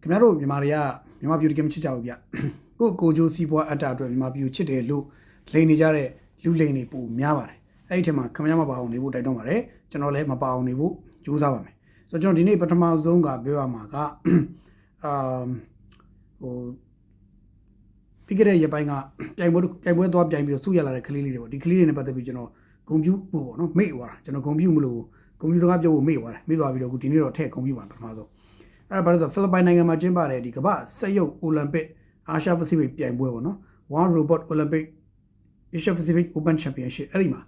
ခင်ဗျားတို့မြန်မာတွေကမြန်မာပြည်တကယ်မချစ်ကြဘူးဗျကိုယ့်ကိုဂျိုးစီးပွားအတ္တအတွက်မြန်မာပြည်ကိုချစ်တယ်လို့လိန်နေကြတဲ့လူလိန်တွေပိုများပါတယ်အဲ့ဒီထဲမှာခင်ဗျားမပါအောင်နေဖို့တိုက်တွန်းပါတယ်ကျွန်တော်လည်းမပါအောင်နေဖို့ကြိုးစားပါမယ်ဆိုတော့ကျွန်တော်ဒီနေ့ပထမဆုံးကပြောရမှာကအာဟိုပြီးခဲ့တဲ့ရက်ပိုင်းကပြိုင်ပွဲတစ်ပြိုင်ပွဲသွားပြိုင်ပြီးတော့စုရလာတဲ့ကလေးလေးတွေပေါ့ဒီကလေးတွေနဲ့ပတ်သက်ပြီးကျွန်တော်ဂုံပြူဖို့ပေါ့နော်မိတ်သွားတာကျွန်တော်ဂုံပြူမလို့ဂုံပြူစကားပြောဖို့မိတ်သွားတယ်မိတ်သွားပြီးတော့အခုဒီနေ့တော့ထည့်ဂုံပြူပါပထမဆုံး အဲ့ဒါဘာလို့ဆိုဖိလစ်ပိုင်နိုင်ငံမှာကျင်းပတဲ့ဒီကမ္ဘာစက်ရုပ်အိုလံပစ်အာရှပစိဖိတ်ပြိုင်ပွဲပေါ့နော် One Robot Olympic Asia Pacific Open Championship အဲ့ဒီမှာ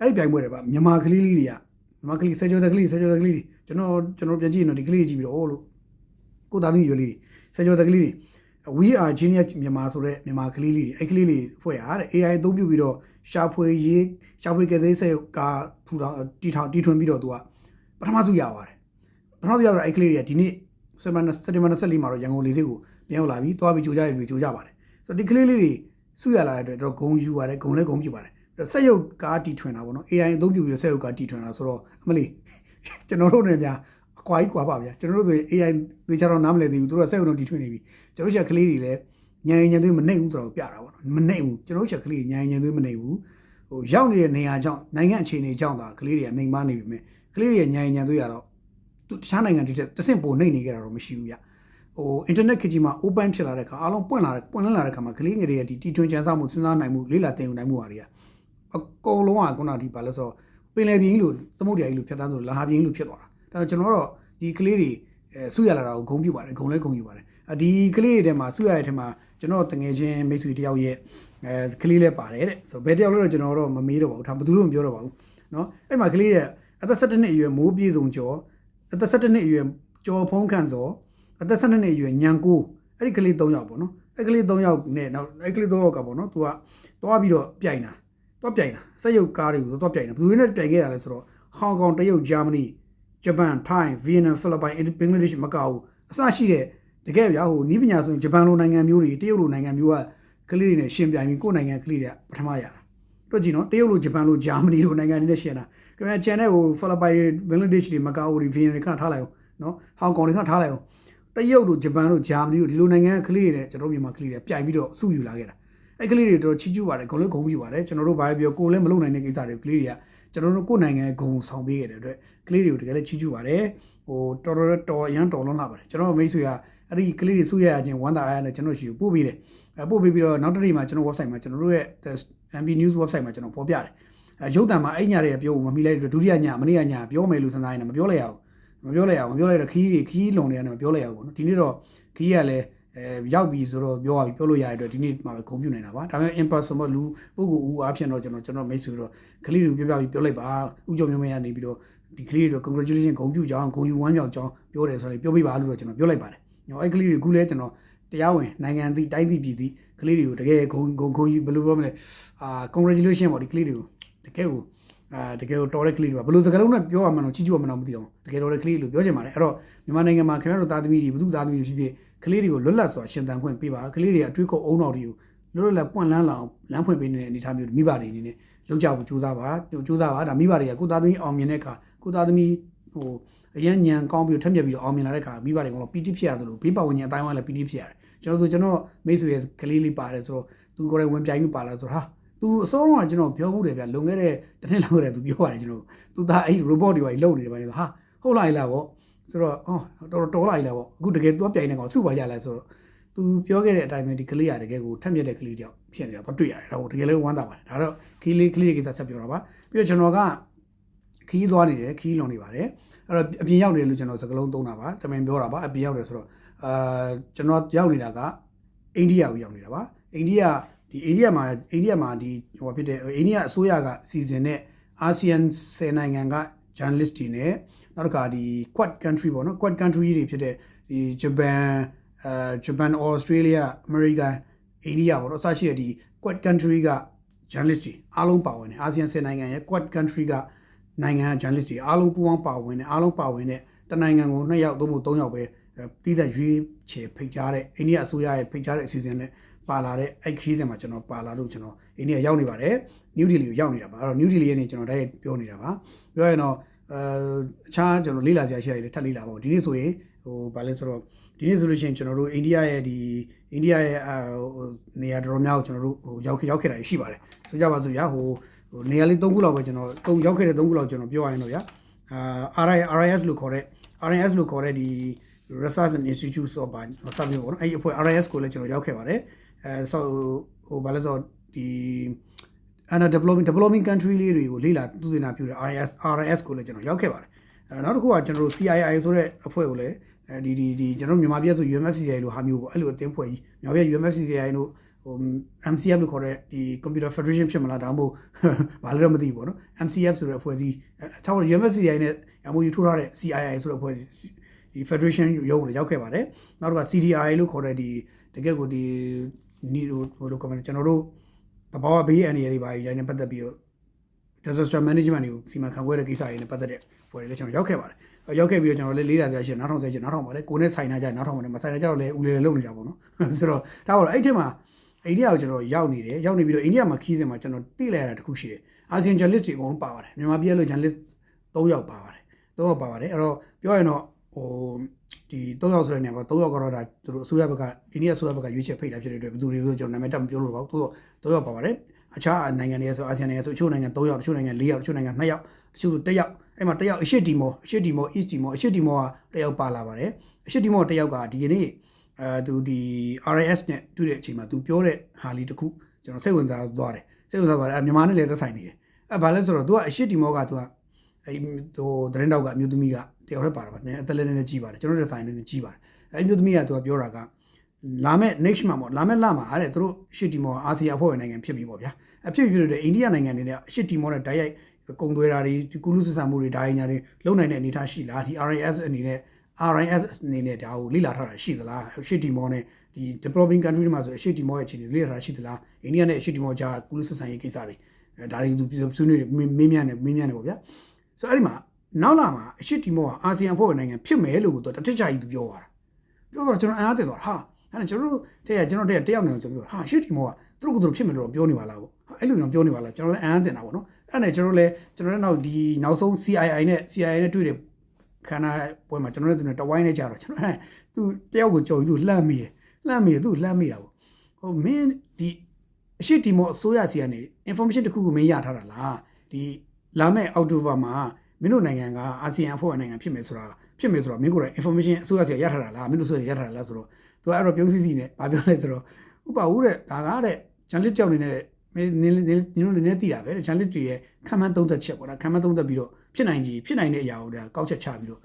အဲ့ဒီပြိုင်ပွဲတွေပါမြန်မာကလေးလေးတွေကမြန်မာကလေးဆယ်ကျော်တဲ့ကလေးဆယ်ကျော်တဲ့ကလေးတွေကျွန်တော်ကျွန်တော်ပြန်ကြည့်ရင်တော့ဒီကလေးတွေကြည့်ပြီးတော့ဟောလို့ကိုသားသမီးရွယ်လေးတွေဆယ်ကျော်တဲ့ကလေးတွေ We are genius မြန်မာဆိုတဲ့မြန်မာကလေးလေးတွေအဲ့ကလေးလေးဖွဲ့ရတဲ့ AI အသုံးပြုပြီးတော့ရှာဖွေရေးရှာဖွေကစားစက်ကာထူထောင်တီထောင်တီထွင်ပြီးတော့သူကပထမဆုံးရပါတယ်ပထမဆုံးရတော့အဲ့ကလေးတွေကဒီနေ့ စက်တင်ဘာစက်တင်ဘာ24မှာတော့ရန်ကုန်လေးစိတ်ကိုပြန်ရောက်လာပြီသွားပြီးကြိုကြရပြီကြိုကြပါတယ်ဆိုတော့ဒီကလေးလေးတွေစုရလာတဲ့အတွက်တော့ဂုံယူပါတယ်ဂုံလဲဂုံပြပါတယ်အဲ့တော့စက်ရုပ်ကားတီထွင်တာပေါ့နော် AI အသုံးပြုပြီးတော့စက်ရုပ်ကားတီထွင်တာဆိုတော့အမလီကျွန်တော်တို့နဲ့ဗျာအကွာကြီးကွာပါဗျာကျွန်တော်တို့ဆိုရင် AI တွေချတော့နားမလည်သေးဘူးသူတို့ကစက်ရုပ်တော့တီထွင်နေပြီကျွန်တော်တို့ချက်ကလေးတွေလည်းညံညံသွေးမနှိမ့်ဘူးဆိုတော့ပြတာပေါ့နော်မနှိမ့်ဘူးကျွန်တော်တို့ချက်ကလေးညံညံသွေးမနှိမ့်ဘူးဟိုရောက်နေတဲ့နေရာကြောင့်နိုင်ငံအခြေအနေကြောင့်ဒါကလေးတွေကနှိမ်မနေပြီမဲ့ကလေးတွေညံညံသွေးရတော့ သူတခြားနိုင်ငံတွေတက်တဆင့်ပိုနှိမ့်နေကြတာတော့မရှိဘူးဗျဟို internet ခေတ်ကြီးမှာ open ဖြစ်လာတဲ့အခါအားလုံးပွင့်လာတဲ့ပွင့်လန်းလာတဲ့အခါမှာကလေးငယ်တွေရဲ့ဒီတီထွင်ကြံစမှုစဉ်းစားနိုင်မှုလေ့လာသင်ယူနိုင်မှုဟာတွေကအကုန်လုံးကခုနဒီပါလဲဆိုပင်လယ်ပြင်ကြီးလို့သမုဒ္ဒရာကြီးလို့ဖြတ်သန်းဆိုလာဟာပြင်ကြီးလို့ဖြစ်သွားတာဒါကျွန်တော်တို့ဒီကလေးတွေအဲဆုရလာတာကိုဂုံပြပါတယ်ဂုံလဲဂုံယူပါတယ်ဒီကလေးတွေထဲမှာဆုရတဲ့ထဲမှာကျွန်တော်တငယ်ချင်းမိတ်ဆွေတယောက်ရဲ့အဲကလေးလဲပါတယ်တဲ့ဆိုဘယ်တယောက်လဲတော့ကျွန်တော်တော့မမေးတော့ပါဘူးဒါဘယ်သူလို့မပြောတော့ပါဘူးเนาะအဲ့မှာကလေးရဲ့အသက်17နှစ်အရွယ်မိုးပြေဆုံးကျော် အသက်17နှစ်အရွယ်ကျော်ဖုံးခန့်စောအသက်12နှစ်အရွယ်ညံကိုအဲ့ဒီကလေး3ယောက်ပေါ့နော်အဲ့ကလေး3ယောက်နဲ့နောက်အဲ့ကလေး3ယောက်ကပေါ့နော်သူကသွားပြီးတော့ပြိုင်တာသွားပြိုင်တာစက်ရုပ်ကားတွေကိုသွားပြိုင်တာဘယ်သူတွေနဲ့ပြိုင်ခဲ့တာလဲဆိုတော့ဟောင်ကောင်တရုတ်ဂျာမနီဂျပန်ထိုင်းဗီယက်နမ်ဖိလစ်ပိုင်ဘင်္ဂလားဒေ့ရှ်မကာအိုအစရှိတဲ့တကယ်ဗျာဟိုနီးပညာဆိုရင်ဂျပန်လိုနိုင်ငံမျိုးတွေတရုတ်လိုနိုင်ငံမျိုးကကလေးတွေနဲ့ရှင်ပြိုင်ပြီးကိုယ်နိုင်ငံကလေးတွေကပထမရတာတို့ကြည့်နော်တရုတ်လိုဂျပန်လိုဂျာမနီလိုနိုင်ငံတွေနဲ့ရှင်တာ ခင်ဗျာကျန်တဲ့ဟိုဖိလစ်ပိုင်ဘင်္ဂလားဒေ့ရှ်တွေမကာအိုတွေဗီယက်နမ်တွေခဏထားလိုက်အောင်နော်ဟောင်ကောင်တွေခဏထားလိုက်အောင်တရုတ်တို့ဂျပန်တို့ဂျာမနီတို့ဒီလိုနိုင်ငံကလေးတွေနဲ့ကျွန်တော်မြန်မာကလေးတွေပြိုင်ပြီးတော့စုယူလာခဲ့တာအဲ့ကလေးတွေတော့ချီးကျူးပါတယ်ဂုဏ်လည်းဂုဏ်ပြုပါတယ်ကျွန်တော်တို့ဘာပဲပြောကိုယ်လည်းမလုပ်နိုင်တဲ့ကိစ္စတွေကလေးတွေကကျွန်တော်တို့ကိုယ်နိုင်ငံဂုဏ်ဆောင်ပေးခဲ့တဲ့အတွက်ကလေးတွေကိုတကယ်လည်းချီးကျူးပါတယ်ဟိုတော်တော်တော်အရန်တော်လုံးလာပါတယ်ကျွန်တော်မိတ်ဆွေကအဲ့ဒီကလေးတွေစုရရချင်းဝမ်းသာအားရနဲ့ကျွန်တော်ရှိကိုပို့ပေးတယ်အဲပို့ပေးပြီးတော့နောက်တစ်နေ့မှာကျွန်တော် website မှာကျွန်တော်တို့ရဲ့ MB News website မှာကျွန်တော်ဖော်ပြတယ်အဲ ရုပ်တံမှာအဲ့ညတွေပြောမမိလိုက်ဒုတိယညမနေ့ကညပြောမယ်လို့စဉ်းစားရင်မပြောလိုက်ရဘူးမပြောလိုက်ရအောင်မပြောလိုက်တော့ခီးတွေခီးလုံနေရတယ်မပြောလိုက်ရဘူးပေါ့နော်ဒီနေ့တော့ခီးကလည်းအဲရောက်ပြီဆိုတော့ပြောရပြီပြောလို့ရတဲ့အတွက်ဒီနေ့မှပဲဂုဏ်ပြုနေတာပါဒါပေမဲ့ impossible လူပုဂ္ဂိုလ်ဦးအားဖြင့်တော့ကျွန်တော်ကျွန်တော်မိတ်ဆွေတော့ကလေးတွေကိုပြောပြပြီးပြောလိုက်ပါဥကြုံမျိုးမရနေပြီးတော့ဒီကလေးတွေ congratulation ဂုဏ်ပြုကြောင်းဂုဏ်ယူဝမ်းမြောက်ကြောင်းပြောတယ်ဆိုတော့ပြောပြပါလို့တော့ကျွန်တော်ပြောလိုက်ပါတယ်။ညောအဲ့ကလေးတွေခုလဲကျွန်တော်တရားဝင်နိုင်ငံသည့်တိုင်းသည့်ပြည်သည့်ကလေးတွေကိုတကယ်ဂုဏ်ဂုဏ်ဂုဏ်ယူဘယ်လိုပြောမလဲအာ congratulation ပေါ့ဒီကလေးတွေကို တကယ်ကိုအာတကယ်တော်တဲ့ကလေးတွေပါဘယ်လိုစကားလုံးနဲ့ပြောရမှန်းတော့ချီးကျူးရမှန်းတော့မသိအောင်တကယ်တော်တဲ့ကလေးလို့ပြောချင်ပါတယ်အဲ့တော့မြန်မာနိုင်ငံမှာခင်ဗျားတို့သားသမီးတွေဘုသူသားသမီးတွေဖြစ်ဖြစ်ကလေးတွေကိုလွတ်လပ်စွာရှင်သန်ခွင့်ပေးပါကလေးတွေအတွေးခေါ်အုံတော်တွေကိုလွတ်လွတ်လပ်ပွင့်လန်းလာအောင်လမ်းဖွင့်ပေးနေတဲ့အနေအထားမျိုးမိဘတွေအနေနဲ့လုပ်ကြဖို့ကြိုးစားပါကြိုးစားပါဒါမိဘတွေကကိုသားသမီးအောင်မြင်တဲ့အခါကိုသားသမီးဟိုအရန်ညံကောင်းပြီးထက်မြက်ပြီးတော့အောင်မြင်လာတဲ့အခါမိဘတွေကတော့ပီတိဖြစ်ရသလိုဘေးပတ်ဝန်းကျင်အတိုင်းဝိုင်းလည်းပီတိဖြစ်ရတယ်ကျွန်တော်ဆိုကျွန်တော်မိတ်ဆွေရဲ့ကလေးလေးပါတယ်ဆိုတော့သူကိုယ်တိုင်ဝင်ပြိုင်ပြီးပါလာဆိုတော့ဟာ သူအစောကကျွန်တော်ပြောမှုတယ်ဗျလွန်ခဲ့တဲ့တစ်နှစ်လောက်တည်းသူပြောပါတယ်ကျွန်တော်သူသားအဲ့ robot တွေပါလှုပ်နေတယ်ဗျဟာဟုတ်လားလားဗောဆိုတော့အော်တော်တော်လိုက်လားဗောအခုတကယ်သူပြိုင်နေကောင်စုပါကြလဲဆိုတော့သူပြောခဲ့တဲ့အတိုင်းပဲဒီကလေးရတကယ်ကိုထက်မြက်တဲ့ကလေးတယောက်ဖြစ်နေတာတော့တွေ့ရတယ်ဒါကိုတကယ်လည်းဝမ်းသာပါတယ်ဒါတော့ခီးလေးကလေးကိစ္စဆက်ပြောတာပါပြီးတော့ကျွန်တော်ကခီးသွားနေတယ်ခီးလွန်နေပါတယ်အဲ့တော့အပြင်ရောက်နေလို့ကျွန်တော်စကလုံးသုံးတာပါတမင်ပြောတာပါအပြင်ရောက်တယ်ဆိုတော့အာကျွန်တော်ရောက်နေတာကအိန္ဒိယကိုရောက်နေတာပါအိန္ဒိယ ဒီအိန္ဒိယမှာအိန္ဒိယမှာဒီဟိုဖြစ်တဲ့အိန္ဒိယအစိုးရကစီစဉ်တဲ့အာဆီယံ10နိုင်ငံက journalist တွေနဲ့နောက်တစ်ခါဒီ quad country ပေါ့နော် quad country တွေဖြစ်တဲ့ဒီဂျပန်အဲဂျပန်ဩစတြေးလျအမေရိကန်အိန္ဒိယပေါ့နော်အစရှိတဲ့ဒီ quad country က journalist တွေအားလုံးပါဝင်တယ်အာဆီယံ10နိုင်ငံရဲ့ quad country ကနိုင်ငံ journalist တွေအားလုံးပူးပေါင်းပါဝင်တယ်အားလုံးပါဝင်တဲ့တနိုင်ငံကို2ယောက်သို့မဟုတ်3ယောက်ပဲတည်တဲ့ရွေးချယ်ဖိတ်ကြားတဲ့အိန္ဒိယအစိုးရရဲ့ဖိတ်ကြားတဲ့အစီအစဉ်နဲ့ ပါလာတဲ့အဲ့ခီးစဉ်မှာကျွန်တော်ပါလာလို့ကျွန်တော်အိန္ဒိယရောက်နေပါတယ်နယူးဒေလီကိုရောက်နေတာပါအဲ့တော့နယူးဒေလီရဲ့နေကျွန်တော်တိုက်ပြောနေတာပါပြောရင်တော့အဲအခြားကျွန်တော်လေ့လာစရာရှိရတယ်ထပ်လေ့လာပါဦးဒီနေ့ဆိုရင်ဟဟိုဗာလဲဆိုတော့ဒီနေ့ဆိုလို့ရှိရင်ကျွန်တော်တို့အိန္ဒိယရဲ့ဒီအိန္ဒိယရဲ့အာဟိုနေရာတော်တော်များကိုကျွန်တော်တို့ဟိုရောက်ခဲ့ရောက်ခဲ့တာရှိပါတယ်ဆိုကြပါစို့ဗျာဟိုဟိုနေရာလေး၃ခုလောက်ပဲကျွန်တော်၃ရောက်ခဲ့တဲ့၃ခုလောက်ကျွန်တော်ပြောရရင်တော့ဗျာအာ RI RIS လို့ခေါ်တဲ့ RIS လို့ခေါ်တဲ့ဒီ Research and Institute of ဘာစပ်ပြီးပေါ့နော်အဲ့ဒီအဖွဲ့ RIS ကိုလည်းကျွန်တော်ရောက်ခဲ့ပါတယ် အဲဆိုဟိုဗာလဲဆိုတော့ဒီ under developing developing country လေးတွေကိုလေ့လာသူစင်တာပြုတဲ့ RIS RIS ကိုလည်းကျွန်တော်ရောက်ခဲ့ပါတယ်အဲနောက်တစ်ခုကကျွန်တော်တို့ CII ဆိုတဲ့အဖွဲ့ကိုလည်းအဲဒီဒီဒီကျွန်တော်မြန်မာပြည်ဆို UMFCCI လို့ဟာမျိုးပေါ့အဲ့လိုအသင်းဖွဲ့ကြီးမြန်မာပြည် UMFCCI တို့ဟို MCF လို့ခေါ်တဲ့ဒီ Computer Federation ဖြစ်မလားဒါမှမဟုတ်ဘာလဲတော့မသိဘူးပေါ့နော် MCF ဆိုတဲ့အဖွဲ့အစည်းအဲထားပါ UMFCCI နဲ့ MOU ထိုးထားတဲ့ CII ဆိုတဲ့အဖွဲ့အစည်းဒီ Federation ရုံးကိုရောက်ခဲ့ပါတယ်နောက်တစ်ခါ CDI လို့ခေါ်တဲ့ဒီတကယ့်ကိုဒီ နီဟိုဟိုလို comment ကျွန်တော်တို့တဘာဝဘေးအန္တရာယ်တွေပါရိုင်းနေပတ်သက်ပြီးတော့ disaster management တွေကိုစီမံခန့်ခွဲတဲ့ကိစ္စတွေနဲ့ပတ်သက်တဲ့ပွဲတွေလည်းကျွန်တော်ရောက်ခဲ့ပါတယ်။ရောက်ခဲ့ပြီးတော့ကျွန်တော်လည်းလေးလာစရာရှိနောက်ထောင်စရာရှိနောက်ထောင်ပါလေကိုနဲ့ဆိုင်နာကြနောက်ထောင်ပါလေမဆိုင်နာကြတော့လည်းဦးလေးလုံနေတာပေါ့နော်။ဆိုတော့ဒါပေါ့အဲ့ထက်မှာအိန္ဒိယကိုကျွန်တော်ရောက်နေတယ်ရောက်နေပြီးတော့အိန္ဒိယမှာခီးစင်မှာကျွန်တော်တိလိုက်ရတာတခုရှိတယ်။အာဆီယံ journalist တွေအကုန်လုံးပါပါတယ်။မြန်မာပြည်လို့ journalist ၃ယောက်ပါပါတယ်။၃ယောက်ပါပါတယ်။အဲ့တော့ပြောရရင်တော့ ဟိုဒီ၃ယောက်ဆိုတဲ့နေရာမှာ၃ယောက်ကတော့ဒါသူတို့အစိုးရဘက်ကအိန္ဒိယအစိုးရဘက်ကရွေးချယ်ဖိတ်တာဖြစ်တဲ့အတွက်ဘယ်သူတွေကိုကျွန်တော်နာမည်တက်မပြောလို့ပါဘူး။သို့တော့၃ယောက်ပါပါတယ်။အခြားနိုင်ငံတွေဆိုအာဆီယံနိုင်ငံဆိုအချို့နိုင်ငံ3ယောက်တချို့နိုင်ငံ4ယောက်တချို့နိုင်ငံ2ယောက်တချို့1ယောက်အဲ့မှာ1ယောက်အရှေ့တီမောအရှေ့တီမော east တီမောအရှေ့တီမောက1ယောက်ပါလာပါတယ်အရှေ့တီမော1ယောက်ကဒီကနေ့အဲသူဒီ RIS နဲ့တွေ့တဲ့အချိန်မှာသူပြောတဲ့ဟာလေးတစ်ခုကျွန်တော်စိတ်ဝင်စားသွားတယ်စိတ်ဝင်စားသွားတယ်မြန်မာနဲ့လည်းသက်ဆိုင်နေတယ်အဲဘာလဲဆိုတော့သူကအရှေ့တီမောကသူက အဲဟိုသတင်းတောက်ကအမျိုးသမီးကတယောက်တည်းပါတာပါနည်းအသက်လည်းနည်းနည်းကြီးပါတယ်ကျွန်တော်တို့ဆိုင်နေနေကြီးပါတယ်အဲအမျိုးသမီးကသူကပြောတာကလာမဲ့ next မှာပေါ့လာမဲ့လမှာအဲ့ဒါသူတို့ရှစ်တီမောအာဆီယံအဖွဲ့ဝင်နိုင်ငံဖြစ်ပြီပေါ့ဗျာအဖြစ်ဖြစ်တဲ့အိန္ဒိယနိုင်ငံတွေနဲ့ရှစ်တီမောနဲ့တိုက်ရိုက်ကုံသွဲတာတွေကုလူစဆန်မှုတွေဒါရင်းညာတွေလုံနိုင်တဲ့အနေအထားရှိလားဒီ RIS အနေနဲ့ RIS အနေနဲ့ဒါကိုလေ့လာထားတာရှိသလားရှစ်တီမောနဲ့ဒီ developing country တွေမှာဆိုရှစ်တီမောရဲ့အခြေအနေလေ့လာထားရှိသလားအိန္ဒိယနဲ့ရှစ်တီမောကြားကုလူစဆန်ရေးကိစ္စတွေဒါတွေသူဆွေးနွေးမင်းမြန်းနေမင်းမြန်းနေပေါ့ဗျာ ဆိုတော့အဲ့ဒီမှာနောက်လာမှာအရှစ်တီမောကအာဆီယံအဖွဲ့ဝင်နိုင်ငံဖြစ်မယ်လို့တော့တတိချာကြီးသူပြောသွားတာပြောတော့ကျွန်တော်အားတက်သွားဟာအဲ့ဒါကျွန်တော်တို့တဲ့ကျွန်တော်တဲ့တယောက်နေကျွန်တော်ပြောဟာရှစ်တီမောကသူတို့ကသူတို့ဖြစ်မယ်လို့ပြောနေပါလားပေါ့အဲ့လိုမျိုးပြောနေပါလားကျွန်တော်လည်းအမ်းတင်တာပေါ့နော်အဲ့နဲ့ကျွန်တော်လည်းကျွန်တော်လည်းနောက်ဒီနောက်ဆုံး CII နဲ့ CII နဲ့တွေ့တဲ့ခန္ဓာပွဲမှာကျွန်တော်လည်းသူနဲ့တဝိုင်းနဲ့ကြတော့ကျွန်တော်အဲသူတယောက်ကိုကြော်ပြီးသူလှမ်းမိတယ်လှမ်းမိတယ်သူလှမ်းမိတာပေါ့ဟိုမင်းဒီအရှိတီမောအစိုးရစီကနေ information တခုကိုမင်းရထားတာလားဒီ လာမယ့်အောက်တိုဘာမှာမင်းတို့နိုင်ငံကအာဆီယံအဖွဲ့ဝင်နိုင်ငံဖြစ်မယ်ဆိုတာဖြစ်မယ်ဆိုတော့မင်းကိုယ်တိုင် information အစိုးရဆီရထားတာလားမင်းတို့ဆိုရထားတာလားဆိုတော့သူကအဲ့တော့ပြုံးစီစီနဲ့ဗာပြောလိုက်ဆိုတော့ဥပဦးတဲ့ဒါကတဲ့ဂျန်လစ်ကြောင့်နေနဲ့မင်းနင်းနင်းတို့လည်းသိတာပဲဂျန်လစ်တွေရဲ့ခံမှန်းသုံးသက်ချက်ပေါ့ဒါခံမှန်းသုံးသက်ပြီးတော့ဖြစ်နိုင်ကြီးဖြစ်နိုင်တဲ့အရာကိုဒါကောက်ချက်ချပြီးတော့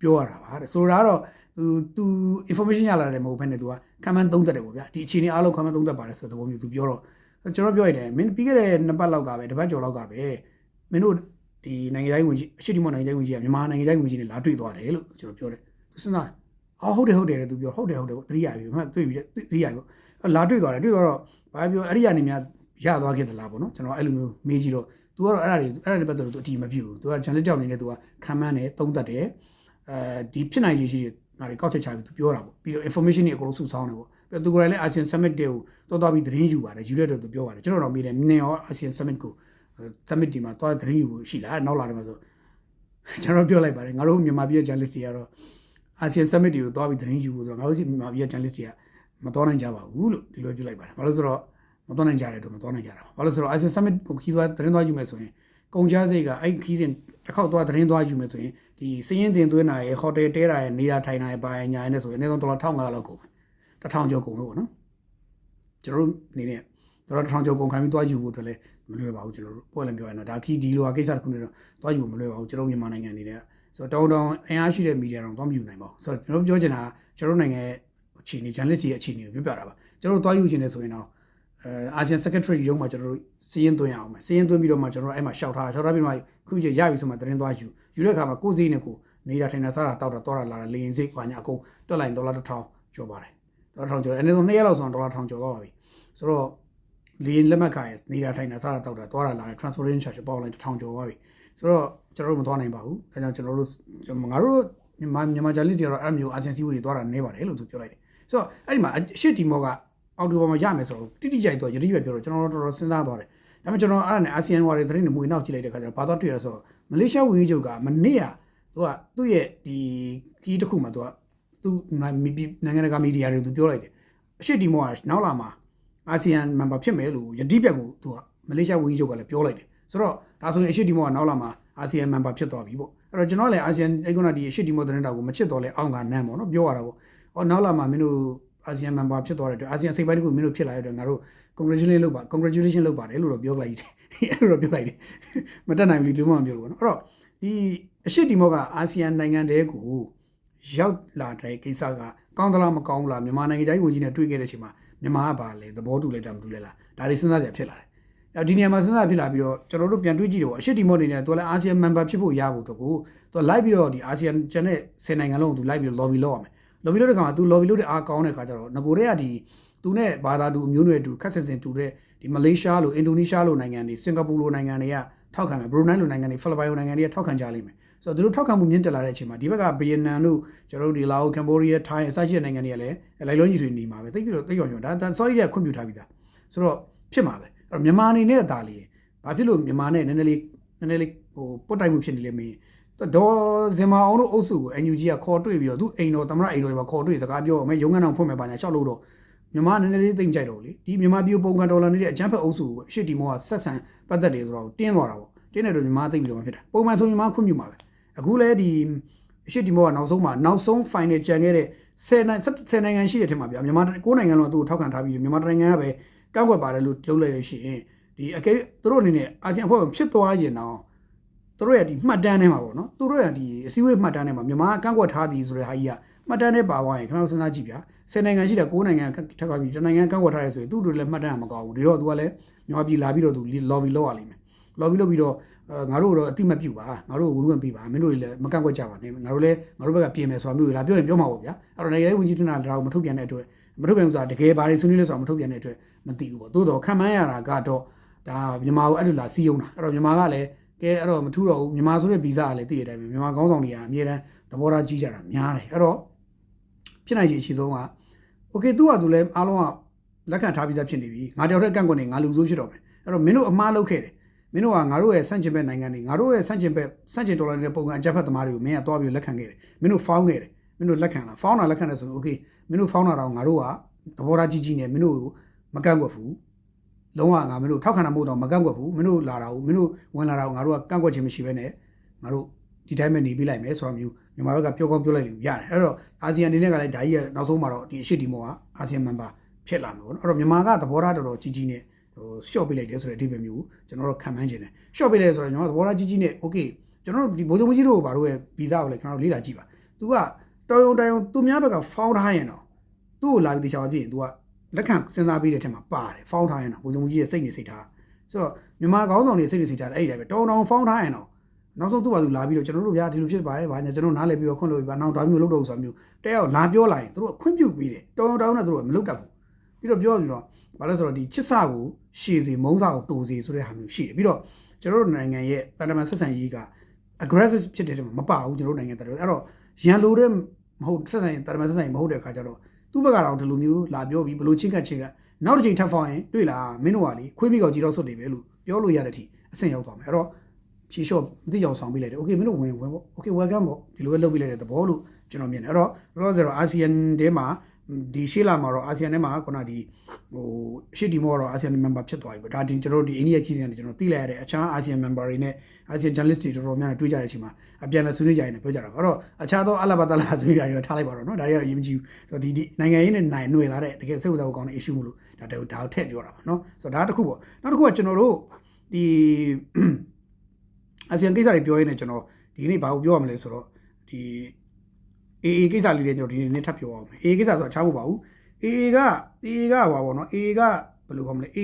ပြောရတာပါတဲ့ဆိုတော့သူသူ information ရလာတယ်မဟုတ်ဘဲနဲ့သူကခံမှန်းသုံးသက်တယ်ပေါ့ဗျာဒီအခြေအနေအားလုံးခံမှန်းသုံးသက်ပါတယ်ဆိုတဲ့သဘောမျိုးသူပြောတော့ကျွန်တော်ပြောရတယ်မင်းပြီးခဲ့တဲ့နှစ်ပတ်လောက်ကပဲတစ်ပတ်ကျော်လောက်ကပဲ မင်းတို့ဒီနိုင်ငံသားဝင်ကြီးအရှိတိမောနိုင်ငံသားဝင်ကြီးကမြန်မာနိုင်ငံသားဝင်ကြီးနဲ့လာတွေ့သွားတယ်လို့ကျွန်တော်ပြောတယ်သူစဉ်းစားတယ်အော်ဟုတ်တယ်ဟုတ်တယ်တဲ့ तू ပြောဟုတ်တယ်ဟုတ်တယ်ပေါ့တတိယပြီမှတွေ့ပြီတတိယပြီပေါ့လာတွေ့သွားတယ်တွေ့သွားတော့ဘာပြောအဲ့ဒီကနေများရသွားခဲ့သလားပေါ့နော်ကျွန်တော်အဲ့လိုမျိုးမေးကြည့်တော့ तू ကတော့အဲ့ဒါတွေအဲ့ဒါတွေပတ်သက်လို့ तू အတီမပြဘူး तू ကဂျန်လက်ကြောက်နေနဲ့ तू ကခံမှန်းတယ်သုံးသပ်တယ်အဲဒီဖြစ်နိုင်ခြေရှိတယ်ငါတွေကောက်ချက်ချပြီး तू ပြောတာပေါ့ပြီးတော့ information တွေအကုန်လုံးစုဆောင်းတယ်ပေါ့ပြီးတော့ तू ကိုယ်တိုင်လည်း ASEAN Summit တွေကိုတော်တော်ပြီးသတင်းယူပါတယ်ယူတဲ့တော့ तू ပြောပါတယ်ကျွန်တော်တော့မေးတယ်နင်ရော ASEAN Summit ကို Summit ဒီမှာတော်သတင်းယူရှိလားနောက်လာတယ်မှာဆိုကျွန်တော်ပြောလိုက်ပါတယ်ငါတို့မြန်မာပြည် journalist တွေကတော့ ASEAN Summit တွေကိုတော်ပြီးသတင်းယူဖို့ဆိုတော့ငါတို့စီမြန်မာပြည် journalist တွေကမတော်နိုင်ကြပါဘူးလို့ဒီလိုပြောလိုက်ပါတယ်ဘာလို့ဆိုတော့မတော်နိုင်ကြတယ်တော့မတော်နိုင်ကြတာဘာလို့ဆိုတော့ ASEAN Summit ကိုခီးသွားသတင်းသွားယူမယ်ဆိုရင်ကုန်ကြစိတ်ကအဲ့ခီးစဉ်တစ်ခေါက်သွားသတင်းသွားယူမယ်ဆိုရင်ဒီစည်ရင်တင်သွင်းတာရဲ့ဟိုတယ်တဲတာရဲ့နေတာထိုင်တာရဲ့ပါရဲ့ညာရဲ့ဆိုရင်အနည်းဆုံးဒေါ်လာ1500လောက်ကုန်မယ်1000ကျော်ကုန်လို့ပေါ့နော်ကျွန်တော်တို့အနေနဲ့ ဒေါ်လာ1000ကျော်ကုန်ခံပြီးသွားယူဖို့အတွက်လည်းမလွယ်ပါဘူးကျွန်တော်တို့ပွဲလည်းပြောရရင်တော့ဒါခီးဒီလိုကိစ္စတစ်ခုနဲ့တော့သွားယူဖို့မလွယ်ပါဘူးကျွန်တော်မြန်မာနိုင်ငံအနေနဲ့ဆိုတော့တောင်းတောင်းအင်အားရှိတဲ့မီဒီယာတော့သွားမယူနိုင်ပါဘူးဆိုတော့ကျွန်တော်ပြောချင်တာကျွန်တော်နိုင်ငံရဲ့အခြေအနေဂျန်လစ်ကြီးရဲ့အခြေအနေကိုပြောပြတာပါကျွန်တော်တို့သွားယူချင်တယ်ဆိုရင်တော့အဲအာဆီယံ secretary ရုံးမှာကျွန်တော်တို့စီးရင်သွင်းအောင်မယ်စီးရင်သွင်းပြီးတော့မှကျွန်တော်တို့အဲ့မှာရှောက်ထားရှောက်ထားပြီးမှခုကျရပြီဆိုမှသတင်းသွားယူယူတဲ့အခါမှာကိုယ်စီးနဲ့ကိုနေတာထိုင်တာစားတာတောက်တာတောက်တာလာတာလေရင်စိတ်ခွာညာအကုန်တွက်လိုက်ဒေါ်လာ1000ကျော်ပါတယ်ဒေါ်လာ1000ကျော်အဲ့ဒါဆို2ရက်လောက်ဆိုတော့ဒေါ်လာ1000ကျော်သွားပါပြီဆိုတော့ လေရင်လက်မှတ်ခါရနေတာထိုင်တာစားတာတောက်တာသွားတာလာတာ transportation charge ပေါက်လိုက်1000ကျော်သွားပြီဆိုတော့ကျွန်တော်တို့မသွားနိုင်ပါဘူးဒါကြောင့်ကျွန်တော်တို့ငါတို့မြန်မာမြန်မာဂျာလစ်တွေကတော့အဲ့မျိုးအာဆီယံစီးပွားတွေသွားတာနေပါတယ်လို့သူပြောလိုက်တယ်ဆိုတော့အဲ့ဒီမှာအရှစ်တီမောကအော်တိုဘာမှာရမယ်ဆိုတော့တိတိကျကျတော့ယတိပဲပြောတော့ကျွန်တော်တို့တော်တော်စဉ်းစားသွားတယ်ဒါပေမဲ့ကျွန်တော်အဲ့ဒါနဲ့အာဆီယံဝါတွေသတင်းတွေမွေနောက်ကြည့်လိုက်တဲ့ခါကျတော့ဘာသွားတွေ့ရဆိုတော့မလေးရှားဝန်ကြီးချုပ်ကမနေ့ကသူကသူ့ရဲ့ဒီခီးတစ်ခုမှာသူကသူနိုင်ငံတကာမီဒီယာတွေသူပြောလိုက်တယ်အရှိတီမောကနောက်လာမှာ အာဆီယံမန်ဘာဖြစ်မယ်လို့ယတိပြက်ကိုသူကမလေးရှားဝန်ကြီးချုပ်ကလည်းပြောလိုက်တယ်ဆိုတော့ဒါဆိုရင်အရှိတီမောကနောက်လာမှာအာဆီယံမန်ဘာဖြစ်သွားပြီပေါ့အဲ့တော့ကျွန်တော်လည်းအာဆီယံအဲ့ကုနာဒီအရှိတီမောသတင်းတောက်ကိုမချစ်တော့လဲအောင်းကနန်းပေါ့နော်ပြောရတာပေါ့ဟောနောက်လာမှာမင်းတို့အာဆီယံမန်ဘာဖြစ်သွားတဲ့အတွက်အာဆီယံစိတ်ပိုင်းတစ်ခုမင်းတို့ဖြစ်လာတဲ့အတွက်ငါတို့ congratulation လုပ်ပါ congratulation လုပ်ပါတယ်လို့တော့ပြောလိုက်တယ်အဲ့လိုတော့ပြောလိုက်တယ်မတက်နိုင်ဘူးဒီလိုမှမပြောဘူးနော်အဲ့တော့ဒီအရှိတီမောကအာဆီယံနိုင်ငံတဲကိုရောက်လာတဲ့ကိစ္စကကောင်းသလားမကောင်းဘူးလားမြန်မာနိုင်ငံတိုင်းဝန်ကြီးနဲ့တွေ့ခဲ့တဲ့အချိန်မှာ မြန်မာကပါလေသဘောတူလိုက်တာမတူလဲလားဒါတွေစဉ်းစားကြဖြစ်လာတယ်အဲ့ဒီနေရာမှာစဉ်းစားဖြစ်လာပြီးတော့ကျွန်တော်တို့ပြန်တွေးကြည့်တော့အရှိတီမောအနေနဲ့သူကလည်းအာဆီယံ member ဖြစ်ဖို့ရဖို့တော့ကိုသူကလိုက်ပြီးတော့ဒီအာဆီယံကျန်တဲ့10နိုင်ငံလုံးကိုသူလိုက်ပြီးတော့ lobby လုပ်ရမယ် lobby လုပ်တဲ့ခါမှာသူ lobby လုပ်တဲ့အားကောင်းတဲ့ခါကျတော့ငကိုတွေကဒီသူနဲ့ဘာသာတူအမျိုးနွယ်တူခက်ဆင်ဆင်တူတဲ့ဒီမလေးရှားလိုအင်ဒိုနီးရှားလိုနိုင်ငံတွေစင်ကာပူလိုနိုင်ငံတွေကထောက်ခံမယ်ဘရူနိုင်းလိုနိုင်ငံတွေဖိလစ်ပိုင်လိုနိုင်ငံတွေကထောက်ခံကြလိမ့်မယ် ဆိုတော့သူတို့ထောက်ခံမှုမြင့်တက်လာတဲ့အချိန်မှာဒီဘက်ကဗီယက်နမ်တို့ကျွန်တော်တို့ဒီလာအိုကမ်ဘောဒီးယားထိုင်းအစရှိတဲ့နိုင်ငံတွေကလည်းလိုက်လုံးကြီးတွေနေမှာပဲတိတ်ပြီးတော့တိတ်ရောင်ကျော်ဒါဒါ sorry ကခွင့်ပြုထားပြီးသားဆိုတော့ဖြစ်မှာပဲအဲ့တော့မြန်မာအနေနဲ့အသာလေးဘာဖြစ်လို့မြန်မာနဲ့နည်းနည်းလေးနည်းနည်းလေးဟိုပုတ်တိုက်မှုဖြစ်နေလဲမင်းဒေါ်ဇင်မာအောင်တို့အုပ်စုကို NUG ကခေါ်တွေ့ပြီးတော့သူအိမ်တော်သမရအိမ်တော်တွေမှာခေါ်တွေ့စကားပြောမယ်ရုံးခန်းအောင်ဖွင့်မယ်ပါညာရှောက်လို့တော့မြန်မာနည်းနည်းလေးသိမ့်ကြိုက်တော့လေဒီမြန်မာပြည်ပုံကန်ဒေါ်လာနေတဲ့အကြမ်းဖက်အုပ်စုကိုအရှိတီမောကဆက်ဆံပတ်သက်တယ်ဆိုတော့တင်းသွားတာပေါ့တင်းတယ်တော့မြန်မာသိမ့်ပြီးတော့ဖြစ်တာပုံမှန်ဆိုမြန်မာခွင့်ပြုမှာပဲ အခုလဲဒီအရှိတီမောကနောက်ဆုံးမှာနောက်ဆုံး final ကြံခဲ့တဲ့10နိုင်10နိုင်ငံရှိတဲ့ထင်မှာဗျာမြန်မာ9နိုင်ငံလုံးသူ့ကိုထောက်ခံထားပြီးမြန်မာနိုင်ငံကပဲကောက်ွက်ပါတယ်လို့လုပ်လိုက်လို့ရှိရင်ဒီအကဲသူတို့အနေနဲ့အာဆီယံအဖွဲ့ဝင်ဖြစ်သွားရင်တော့သူတို့ရဲ့ဒီမှတ်တမ်းထဲမှာပေါ့နော်သူတို့ရဲ့ဒီအစည်းအဝေးမှတ်တမ်းထဲမှာမြန်မာကန့်ကွက်ထားသည်ဆိုတဲ့ဟာကြီးကမှတ်တမ်းထဲပါသွားရင်ခင်ဗျားစဉ်းစားကြည့်ဗျာ10နိုင်ငံရှိတဲ့9နိုင်ငံထပ်ခါပြီးတနိုင်ငံကန့်ကွက်ထားရဲဆိုရင်သူတို့လည်းမှတ်တမ်းမကောင်းဘူးဒီတော့သူကလည်းမြန်မာပြည်လာပြီးတော့သူ lobby လုပ်ရလိမ့်မယ် lobby လုပ်ပြီးတော့ ငါတို့တော့အတိမပြုပါငါတို့ဝင်ဝင်ပြပါမင်းတို့တွေလည်းမကန့်ကွက်ကြပါနဲ့ငါတို့လည်းငါတို့ဘက်ကပြင်မယ်ဆိုတာမျိုးလာပြောရင်ပြောမှာပေါ့ဗျာအဲ့တော့နိုင်ငံရေးဝန်ကြီးဌာနဒါကိုမထုတ်ပြန်တဲ့အတွက်မထုတ်ပြန်ဘူးဆိုတာတကယ်ဘာတွေဆွေးနွေးလဲဆိုတာမထုတ်ပြန်တဲ့အတွက်မသိဘူးပေါ့သို့တော့ခံမှန်းရတာကတော့ဒါမြန်မာကိုအဲ့လိုလာစီးယုံတာအဲ့တော့မြန်မာကလည်းကဲအဲ့တော့မထူတော့ဘူးမြန်မာဆိုတဲ့ဗီဇကလည်းသိတဲ့အတိုင်းပဲမြန်မာကောင်းဆောင်တွေကအမြဲတမ်းသဘောထားကြီးကြတာများတယ်အဲ့တော့ဖြစ်နိုင်ခြေအရှိဆုံးကโอเคသူ့ဟာသူလည်းအားလုံးကလက်ခံထားပြီးသားဖြစ်နေပြီငါတယောက်တည်းကန့်ကွက်နေငါလူစိုးဖြစ်တော့မယ်အဲ့တော့မင်းတို့အမှားလုပ်ခဲ့တယ် မင်းတို့ကငါတို့ရဲ့ဆန့်ကျင်ဘက်နိုင်ငံတွေငါတို့ရဲ့ဆန့်ကျင်ဘက်ဆန့်ကျင်ဒေါ်လာတွေပုံကအကြက်ဖက်သမားတွေကိုမင်းကသွားပြီးလက်ခံခဲ့တယ်မင်းတို့ဖောင်းခဲ့တယ်မင်းတို့လက်ခံလားဖောင်းတာလက်ခံတယ်ဆိုရင်โอเคမင်းတို့ဖောင်းတာတော့ငါတို့ကသဘောထားကြီးကြီးနဲ့မင်းတို့မကန့်ကွက်ဘူးလုံးဝငါမင်းတို့ထောက်ခံတာမဟုတ်တော့မကန့်ကွက်ဘူးမင်းတို့လာတာကိုမင်းတို့ဝင်လာတာကိုငါတို့ကကန့်ကွက်ခြင်းမရှိဘဲနဲ့ငါတို့ဒီတိုင်းပဲနေပေးလိုက်မယ်ဆိုတော့မျိုးမြန်မာဘက်ကပြောကောင်းပြောလိုက်လို့ရတယ်အဲ့တော့အာဆီယံအနေနဲ့ကလည်းဒါကြီးကနောက်ဆုံးမှာတော့ဒီအရှိတီမောကအာဆီယံမန်ဘာဖြစ်လာမှာပေါ့နော်အဲ့တော့မြန်မာကသဘောထားတော်တော်ကြီးကြီးနဲ့ ဟိုရှော့ပေးလိုက်တယ်ဆိုတဲ့အဓိပ္ပာယ်မျိုးကိုကျွန်တော်တို့ခံမှန်းခြင်းတယ်ရှော့ပေးတယ်ဆိုတော့ကျွန်တော်သဘောထားကြီးကြီးနဲ့ okay ကျွန်တော်တို့ဒီဘိုးချုပ်ကြီးတို့ဘာလို့ရဲ့ဗီဇကိုလည်းကျွန်တော်တို့လေ့လာကြည့်ပါ तू ကတော်ရုံတော်ရုံသူများဘက်ကဖောင်းထားရင်တော့သူ့ကိုလာပြီးတခြားပြည့်ရင် तू ကလက်ခံစဉ်းစားပြီးတဲ့ထက်မှာပါတယ်ဖောင်းထားရင်တော့ဘိုးချုပ်ကြီးရဲ့စိတ်နေစိတ်ထားဆိုတော့မြန်မာကောင်းဆောင်တွေစိတ်နေစိတ်ထားအဲ့ဒီတိုင်းပဲတော်တော်ဖောင်းထားရင်တော့နောက်ဆုံးသူ့ဘာသူလာပြီးတော့ကျွန်တော်တို့ဗျာဒီလိုဖြစ်ပါတယ်ဗျာကျွန်တော်နားလည်ပြီးတော့ခွင့်လို့ပြပါနောက်ဒါမျိုးလုပ်တော့ဆိုတာမျိုးတဲရောက်လာပြောလာရင်သူတို့ခွင့်ပြုပြီးတယ်တော်တော်တောင်းနဲ့သူတို့မလုပ်တတ်ဘူးပြီးတော့ပြောပြီးတော့ ဘာလို့ဆိုတော့ဒီချစ်စာကိုရှည်စီမုန်းစာကိုတူစီဆိုတဲ့ဟာမျိုးရှိတယ်ပြီးတော့ကျွန်တော်တို့နိုင်ငံရဲ့တန်တမန်ဆက်ဆံရေးက aggressive ဖြစ်တဲ့မပါဘူးကျွန်တော်တို့နိုင်ငံတော်အဲ့တော့ရန်လိုတဲ့မဟုတ်ဆက်ဆံရေးတန်တမန်ဆက်ဆံရေးမဟုတ်တဲ့ခါကျတော့သူ့ဘက်ကတော့ဒီလိုမျိုးလာပြောပြီးဘလို့ချင်းကချင်းကနောက်တစ်ချိန်ထပ်ဖောင်းရင်တွေ့လားမင်းတို့ကလေခွေးမိကောင်ကြီးတော့စွတ်နေပဲလို့ပြောလို့ရတဲ့အထိအဆင့်ရောက်သွားမယ်အဲ့တော့ဖြေလျှော့မသိကြအောင်ဆောင်ပေးလိုက်တယ်။ Okay မင်းတို့ဝင်ဝင်ပေါ့။ Okay welcome ပေါ့ဒီလိုပဲလုပ်ပေးလိုက်တဲ့သဘောလို့ကျွန်တော်မြင်တယ်။အဲ့တော့လောလောဆယ်တော့အာဆီယံတဲမှာ ဒီရှေ့လာမှာတော့အာဆီယံထဲမှာခုနဒီဟိုရှေ့ဒီမောတော့အာဆီယံ member ဖြစ်သွားပြီပေါ့ဒါတင်ကျွန်တော်တို့ဒီအိန္ဒိယခီးစဉ်ကနေကျွန်တော်သိလိုက်ရတဲ့အခြားအာဆီယံ member တွေနဲ့အာဆီယံ journalist တွေတော်တော်များများတွေ့ကြတဲ့အချိန်မှာအပြန်လည်းဆွေးနွေးကြရင်ပြောကြတာပေါ့အဲ့တော့အခြားသောအလဘတလာဆွေးနွေးကြရင်ထားလိုက်ပါတော့เนาะဒါတွေကတော့အရေးမကြီးဘူးဆိုတော့ဒီဒီနိုင်ငံရေးနဲ့နိုင်ຫນွေလာတဲ့တကယ်စိတ်ဝင်စားဖို့ကောင်းတဲ့ issue မလို့ဒါဒါကိုထည့်ပြောတာပါเนาะဆိုတော့ဒါတစ်ခုပေါ့နောက်တစ်ခုကကျွန်တော်တို့ဒီအာဆီယံကိစ္စတွေပြောရင်းနဲ့ကျွန်တော်ဒီနေ့ဘာကိုပြောရမလဲဆိုတော့ဒီ AA ကိစ္စလေးတွေကျွန်တော်ဒီနေ့ထပ်ပြောအောင်မယ် AA ကိစ္စဆိုတော့ချားဖို့ပါဘူး AA က AA ကဟောပါတော့ AA ကဘယ်လိုခေါ်မလဲ AA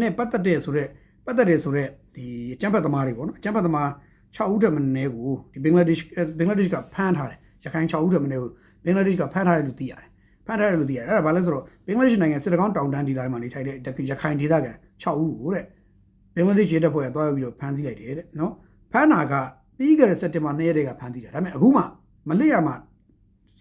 နဲ့ပတ်သက်တဲ့ဆိုတော့ပတ်သက်တယ်ဆိုတော့ဒီအကျန်းဖတ်သမားတွေပေါ့နော်အကျန်းဖတ်သမား6ဦးတမန်နဲ့ကိုဒီဘင်္ဂလားဒေ့ရှ်ဘင်္ဂလားဒေ့ရှ်ကဖမ်းထားတယ်ရခိုင်6ဦးတမန်နဲ့ကိုဘင်္ဂလားဒေ့ရှ်ကဖမ်းထားတယ်လို့သိရတယ်ဖမ်းထားတယ်လို့သိရတယ်အဲ့ဒါဘာလဲဆိုတော့ဘင်္ဂလားဒေ့ရှ်နိုင်ငံစစ်တကောင်းတောင်တန်းဒေသမှာနေထိုင်တဲ့ရခိုင်ဒေသခံ6ဦးကိုတဲ့ဘင်္ဂလားဒေ့ရှ်ရဲတပ်ဖွဲ့ကတွားပြီးတော့ဖမ်းဆီးလိုက်တယ်တဲ့နော်ဖမ်းတာကပြီးခဲ့တဲ့စက်တင်ဘာ2ရက်တည်းကဖမ်းဆီးတာဒါပေမဲ့အခုမှမလစ်ရမှ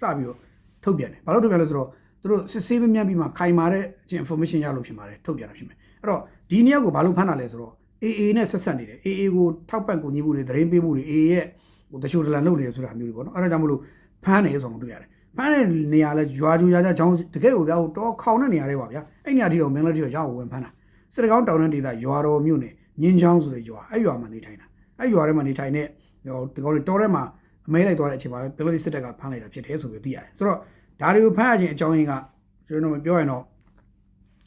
စပြီးတော့ထုတ်ပြန်တယ်ဘာလို့ထုတ်ပြန်လဲဆိုတော့သူတို့စစ်ဆေးမမြတ်ပြီးမှခိုင်မာတဲ့ information ရလို့ဖြစ်ပါတယ်ထုတ်ပြန်တာဖြစ်မယ်အဲ့တော့ဒီနေ့ကိုဘာလို့ဖမ်းတာလဲဆိုတော့ AA နဲ့ဆက်ဆက်နေတယ် AA ကိုထောက်ပံ့ကူညီမှုတွေသတင်းပေးမှုတွေ AA ရဲ့ဟိုတချို့တလန်လုပ်နေတယ်ဆိုတာမျိုးတွေပေါ့နော်အဲ့ဒါကြောင့်မလို့ဖမ်းနေဆိုတော့တွေ့ရတယ်ဖမ်းတဲ့နေရာလဲရွာကျူရွာကျချောင်းတကယ်ကိုဗျာဟိုတော့ခေါင်တဲ့နေရာတွေပါဗျာအဲ့နေရာထိတော့မင်းလက်ထိတော့ရောက်ဝင်ဖမ်းတာစစ်တကောင်းတောင်တန်းဒေသရွာတော်မြို့နယ်မြင်းချောင်းဆိုတဲ့ရွာအဲ့ရွာမှာနေထိုင်တာအဲ့ရွာထဲမှာနေထိုင်တဲ့ဟိုဒီကောင်တွေတော်ထဲမှာ အမဲလိုက်သွားတဲ့အချိန်မှာဘယ်လိုစစ်တပ်ကဖမ်းလိုက်တာဖြစ်တယ်ဆိုပြီးသိရတယ်ဆိုတော့ဒါတွေကိုဖမ်းရခြင်းအကြောင်းရင်းကကျွန်တော်ပြောရင်တော့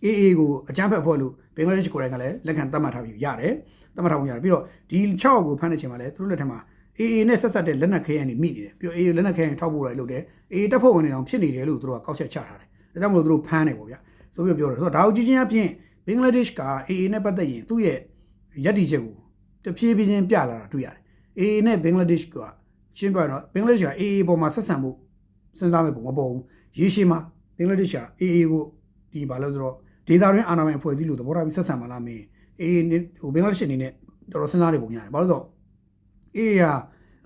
AA ကိုအကြမ်းဖက်ဖွဲ့လို့ဘင်္ဂလားဒေ့ရှ်ကိုယ်တိုင်ကလည်းလက်ခံသတ်မှတ်ထားပြီးရတယ်သတ်မှတ်ထားပြီးရတယ်ပြီးတော့ဒီ6ကိုဖမ်းတဲ့ချိန်မှာလည်းသူတို့လက်ထက်မှာ AA နဲ့ဆက်ဆက်တဲ့လက်နက်ခဲယမ်းတွေမိနေတယ်ပြီးတော့ AA လက်နက်ခဲယမ်းထောက်ပို့လိုက်လို့တယ် AA တပ်ဖွဲ့ဝင်တွေတောင်ဖြစ်နေတယ်လို့သူတို့ကကောက်ချက်ချထားတယ်ဒါကြောင့်မလို့သူတို့ဖမ်းတယ်ပေါ့ဗျာဆိုပြီးပြောတယ်ဆိုတော့ဒါကိုကြည့်ချင်းအပြင်ဘင်္ဂလားဒေ့ရှ်က AA နဲ့ပတ်သက်ရင်သူ့ရဲ့ယက်တီချက်ကိုတဖြည်းဖြည်းချင်းပြလာတာတွေ့ရတယ် AA နဲ့ဘင်္ဂလားဒေ့ရှ်က ရှင်းပြတော့ဘင်္ဂလားဒေ့ရှ်က AA ပေါ်မှာဆက်ဆံမှုစဉ်းစားမဲ့ပုံမပေါ်ဘူးရေရှည်မှာဘင်္ဂလားဒေ့ရှ်က AA ကိုဒီဘာလို့ဆိုတော့ဒေတာရင်းအာဏာပိုင်အဖွဲ့အစည်းလို့သဘောထားပြီးဆက်ဆံမလားမင်း AA နဲ့ဟိုဘင်္ဂလားဒေ့ရှ်အနေနဲ့တော်တော်စဉ်းစားနေပုံရတယ်ဘာလို့ဆိုတော့ AA က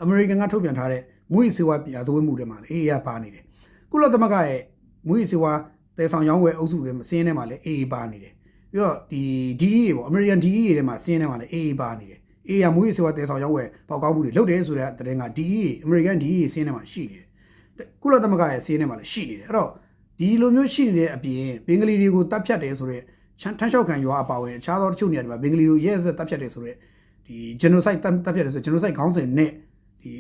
အမေရိကန်ကထုတ်ပြန်ထားတဲ့မွေးစေဝါပြည်အစဝဲမှုတွေမှာလေ AA ကပါနေတယ်ကုလသမဂ္ဂရဲ့မွေးစေဝါတဲဆောင်ရောင်းဝယ်အုပ်စုတွေမှာစင်းထဲမှာလည်း AA ပါနေတယ်ပြီးတော့ဒီ DEA ပေါ့အမေရိကန် DEA ထဲမှာစင်းထဲမှာလည်း AA ပါနေတယ် AA ကမွေးစေဝါတဲဆောင်ရောင်းဝယ်ပေါက်ကောင်းမှုတွေလုပ်တယ်ဆိုတဲ့တဲ့က DEA အမေရိကန် DEA စင်းထဲမှာရှိနေတယ်ကုလသမဂ္ဂရဲ့စင်းထဲမှာလည်းရှိနေတယ်အဲ့တော့ဒီလိုမျိုးရှိနေတဲ့အပြင်ဘင်္ဂလီတွေကိုတတ်ဖြတ်တယ်ဆိုတော့ထန်းလျှောက်ခံရွာအပါဝင်အခြားသောတချို့နေရာတွေမှာဘင်္ဂလီတွေကိုရဲဆက်တတ်ဖြတ်တယ်ဆိုတော့ဒီ genocide တတ်တတ်ဖြတ်တယ်ဆို genocide ခေါင်းစဉ်နဲ့ဒီ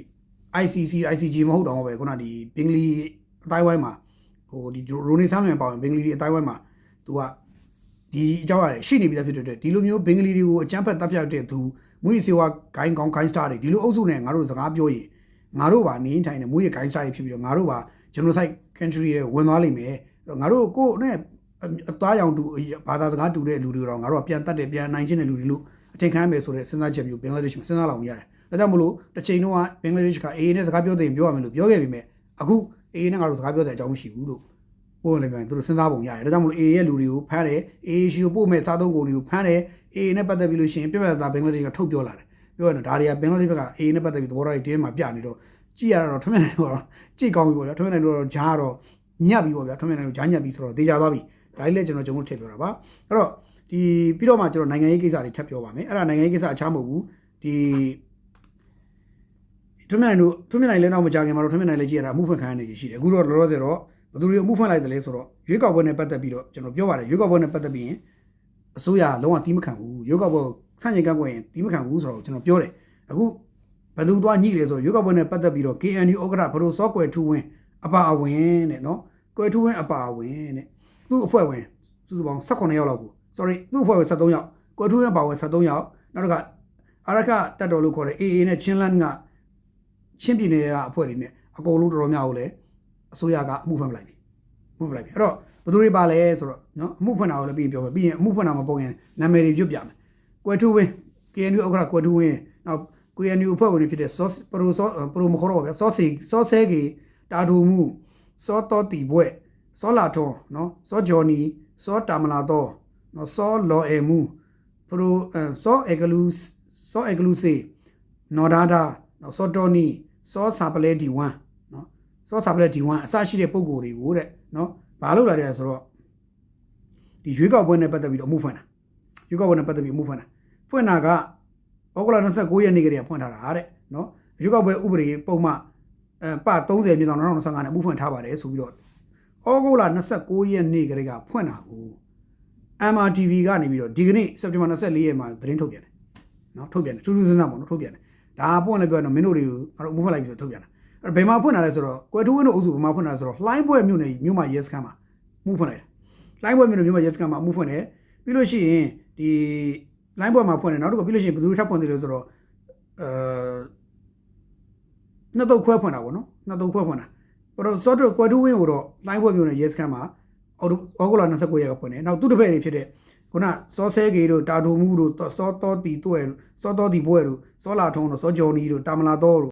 ICC ICG မဟုတ်တော့ဘူးပဲခုနဒီဘင်္ဂလီအတိုင်းဝိုင်းမှာဟိုဒီရိုနေဆမ်းမြန်ပါဝင်ဘင်္ဂလီတွေအတိုင်းဝိုင်းမှာသူကဒီအကြောင်းအရာရှိနေပြီသားဖြစ်တဲ့အတွက်ဒီလိုမျိုးဘင်္ဂလီတွေကိုအကြမ်းဖက်တပ်ဖြတ်တဲ့သူ မွေးစေဝါဂိုင်းကောင်းဂိုင်းစတာတွေဒီလိုအုပ်စုနဲ့ငါတို့စကားပြောရင်ငါတို့ပါနေထိုင်နေမွေးရဂိုင်းစတာတွေဖြစ်ပြီးတော့ငါတို့ပါ genocide country တွေဝင်သွားလိမ့်မယ်ငါတို့ကိုယ်နဲ့အသားရောင်တူဘာသာစကားတူတဲ့လူတွေတော့ငါတို့ကပြန်တတ်တယ်ပြန်နိုင်ချင်းတဲ့လူတွေလို့အထင်ခံမယ်ဆိုတဲ့စဉ်းစားချက်မျိုးဘင်္ဂလားဒေ့ရှ်မှာစဉ်းစားလောက်ရတယ်ဒါကြောင့်မလို့တစ်ချိန်တော့ဘင်္ဂလားဒေ့ရှ်က AA နဲ့စကားပြောတဲ့ရင်ပြောရမယ်လို့ပြောခဲ့ပြီးမြဲအခု AA နဲ့ငါတို့စကားပြောတဲ့အကြောင်းမရှိဘူးလို့ ပို့နေပြန်သူတို့စဉ်းစားပုံရတယ်ဒါကြောင့်မလို့ AA ရဲ့လူတွေကိုဖမ်းတယ် AA ရှိကိုပို့မဲ့စားသုံးကုန်တွေကိုဖမ်းတယ် AA နဲ့ပတ်သက်ပြီးလို့ရှိရင်ပြပြသားဘင်္ဂလားဒေ့ရှ်ကထုတ်ပြောလာတယ်ပြောရတော့ဒါတွေကဘင်္ဂလားဒေ့ရှ်ဘက်က AA နဲ့ပတ်သက်ပြီးသဘောထားတွေတင်းမှာပြနေတော့ကြည့်ရတော့ထွန်းမြတ်နိုင်တော့ကြည့်ကောင်းပြီပေါ့ဗျာထွန်းမြတ်နိုင်တော့ဂျားတော့ညက်ပြီပေါ့ဗျာထွန်းမြတ်နိုင်တော့ဂျားညက်ပြီဆိုတော့တေချာသွားပြီဒါလေးလည်းကျွန်တော်ကျွန်တော်ထည့်ပြောတာပါအဲ့တော့ဒီပြီးတော့မှကျွန်တော်နိုင်ငံရေးကိစ္စတွေထပ်ပြောပါမယ်အဲ့ဒါနိုင်ငံရေးကိစ္စအခြားမဟုတ်ဘူးဒီထွန်းမြတ်နိုင်တို့ထွန်းမြတ်နိုင်လည်းတော့မကြခင်မှာတော့ထွန်းမြတ်နိုင်လည်းကြည့်ရတာအမှုဖွင့်ခံရနေရှိတယ်အခုတော့လောလောဆယ်တော့ ဘယ်သူတွေအမှုဖွင့်လိုက်တယ်လဲဆိုတော့ရွေးကောက်ပွဲနဲ့ပတ်သက်ပြီးတော့ကျွန်တော်ပြောပါတယ်ရွေးကောက်ပွဲနဲ့ပတ်သက်ပြီးရင်အစိုးရလုံးဝတီးမခံဘူးရွေးကောက်ပွဲဆန့်ကျင်ကန့်ကွက်ရင်တီးမခံဘူးဆိုတော့ကျွန်တော်ပြောတယ်အခုဘယ်သူသွားညှိလဲဆိုတော့ရွေးကောက်ပွဲနဲ့ပတ်သက်ပြီးတော့ KNU ဥက္ကဋ္ဌဘရိုစောကွယ်ထူဝင်းအပါအဝင်တဲ့နော်ကွယ်ထူဝင်းအပါအဝင်တဲ့သူ့အဖွဲ့ဝင်စုစုပေါင်း18ယောက်လောက်ကို sorry သူ့အဖွဲ့ဝင်73ယောက်ကွယ်ထူဝင်းအပါဝင်73ယောက်နောက်တစ်ခါအာရခတက်တော်လို့ခေါ်တဲ့ AA နဲ့ချင်းလန်းကချင်းပြည်နယ်ကအဖွဲ့တွေနဲ့အကုန်လုံးတော်တော်များကိုလည်း အစိုးရကအမှုဖွင့်ပလိုက်ပြီမှုဖွင့်ပလိုက်ပြီအဲ့တော့ဘယ်သူတွေပါလဲဆိုတော့နော်အမှုဖွင့်တာကိုလည်းပြီးရင်ပြောမယ်ပြီးရင်အမှုဖွင့်တာမပုံရင်နာမည်တွေရွတ်ပြမယ်ကွယ်ထူဝင်း KNU ဥက္ကဋ္ဌကွယ်ထူဝင်းနောက် KNU အဖွဲ့ဝင်တွေဖြစ်တဲ့စောပရိုစောပရိုမခေါ်တော့ဗျာစောစီစောဆဲကြီးတာဒူမှုစောတော်တီဘွဲ့စောလာထွန်းနော်စောဂျော်နီစောတာမလာတော့နော်စောလော်အေမူပရိုစောအဂလူစောအဂလူစီနော်ဒါဒါနော်စောတော်နီစောစာပလဲဒီဝမ် နော်စောစာပလဲဒီဝမ်အစရှိတဲ့ပုံကိုယ်တွေကိုတဲ့နော်ဘာလို့လာတယ်ဆိုတော့ဒီရွေးကောက်ပွဲနဲ့ပတ်သက်ပြီးတော့အမှုဖွင့်တာရွေးကောက်ပွဲနဲ့ပတ်သက်ပြီးအမှုဖွင့်တာဖွင့်တာကဩဂုတ်လ29ရက်နေ့ကတည်းကဖွင့်ထားတာတဲ့နော်ရွေးကောက်ပွဲဥပဒေပုံမှအဲပ30မြေတောင်2025နဲ့အမှုဖွင့်ထားပါတယ်ဆိုပြီးတော့ဩဂုတ်လ29ရက်နေ့ကတည်းကဖွင့်တာကို MRTV ကနေပြီးတော့ဒီကနေ့စက်တင်ဘာ24ရက်မှာသတင်းထုတ်ပြန်တယ်နော်ထုတ်ပြန်တယ်ထူးထူးဆန်းဆန်းပေါ့နော်ထုတ်ပြန်တယ်ဒါပွင့်လည်းပြောတော့မင်းတို့တွေကိုငါတို့အမှုဖွင့်လိုက်ပြီးဆိုထုတ်ပြန်တာအဲ့ ဘယ်မှာဖွင့်တာလဲဆိုတော့ကွယ်ထူးဝင်းတို့အုပ်စုဘယ်မှာဖွင့်တာလဲဆိုတော့လှိုင်းပွဲမြို့နယ်မြို့မှာ yes ကမ်းမှာမှုဖွင့်လိုက်တာလှိုင်းပွဲမြို့နယ်မြို့မှာ yes ကမ်းမှာမှုဖွင့်တယ်ပြီးလို့ရှိရင်ဒီ line ပေါ်မှာဖွင့်တယ်နောက်တစ်ခုပြီးလို့ရှိရင်ဘယ်သူထပ်ဖွင့်သေးလဲဆိုတော့အဲနှစ်တော့ခွဲဖွင့်တာပေါ့နော်နှစ်တော့ခွဲဖွင့်တာဘာလို့ software ကွယ်တူးဝင်းကိုတော့ line ပေါ်မျိုးနဲ့ yes ကမ်းမှာအော်အော်ဂိုလာ29ရက်ကဖွင့်တယ်နောက်သူ့တစ်ဖက်တွေဖြစ်တဲ့ခုနစောဆဲဂေတို့တာတူမှုတို့စောတော်တီတွဲစောတော်တီဘွဲတို့စောလာထုံးတို့စောဂျော်နီတို့တာမလာတော်တို့